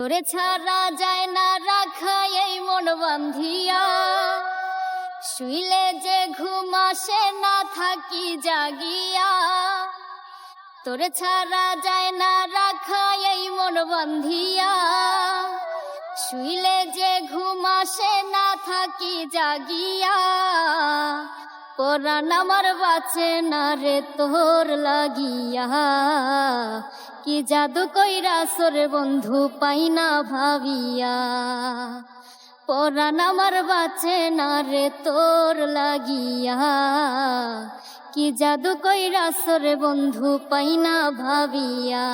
তোরে ছাড়া যায় না রাখা এই মন বান্ধিয়া শুইলে যে ঘুম আসে না থাকি জাগিয়া। তোরে ছাড়া যায় না রাখা এই মন বান্ধিয়া শুইলে যে ঘুম আসে না থাকি জাগিয়া। পরাণ আমার বাঁচে না রে তোর লাগিয়া। কি জাদু কইরা সরে বন্ধু পাই না ভাবিয়া। পরাণ আমার বাঁচে না রে তোর লাগিয়া। কি জাদু কইরা সরে বন্ধু পাই না ভাবিয়া।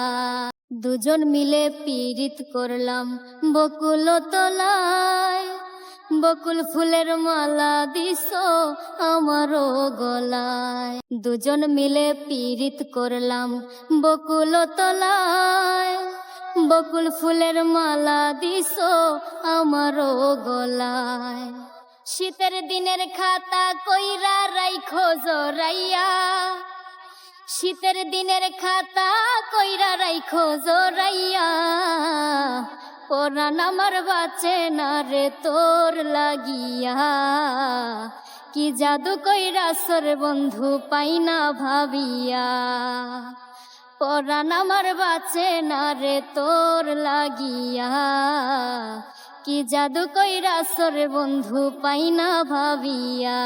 দুজন মিলে পীড়িত করলাম বকুল তোলায়। বকুল ফুলের মালা দিস আমারও গলায়। দুজন মিলে পীড়িত করলাম বকুল তোলায়। বকুল ফুলের মালা দিস আমারও গলায়। শীতের দিনের খাতা কইরা রাইখো জরাইয়া। শীতের দিনের খাতা কইরা রাইখো জরাইয়া। পরাণ আমার বাঁচে না রে তোর লাগিয়া। কি জাদু কইরা সর বন্ধু পাই না ভাবিয়া। পরাণ আমার বাঁচে না রে তোর লাগিয়া। কি জাদু কইরা সর বন্ধু পাই না ভাবিয়া।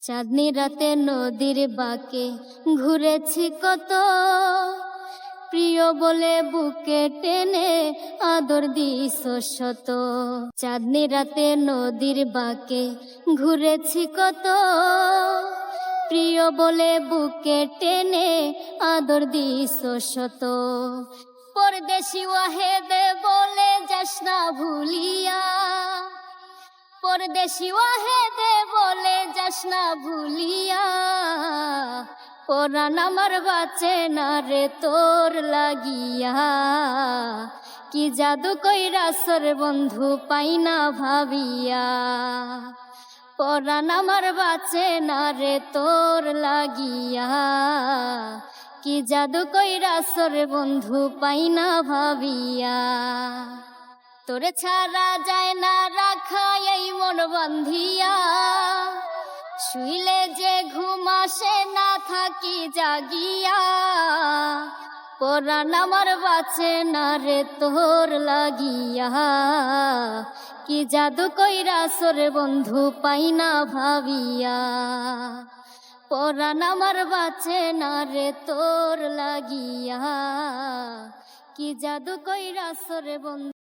চাঁদনি রাতে নদীর বাঁকে ঘুরেছি কত বলে বুকে টেনে আদর দিস শত। চাঁদনি রাতে নদীর বাঁকে ঘুরেছি কত। প্রিয় বলে বুকে টেনে আদর দিস শত। পরদেশি ওয়াহেদে বলে যাস না ভুলিয়া। পরদেশি ওয়াহেদে বলে যাস না ভুলিয়া। পরাণ আমার বাঁচে না রে তোর লাগিয়া। কি জাদু কইরা সর বন্ধু পাই না ভাবিয়া। পরাণ আমার বাঁচে না রে তোর লাগিয়া। কি জাদু কইরা সর বন্ধু পাই না ভাবিয়া। তোরে ছাড়া যায় না রাখা এই মন বন্ধিয়া শুইলে যে ঘুম থাকি জাগিয়া পরাণ আমার বাঁচে না রে তোর লাগিয়া। কি জাদু কইরা সরে বন্ধু পাই না ভাবিয়া। পরাণ আমার বাঁচে না রে তোর লাগিয়া। কি জাদু কইরা সরে বন্ধু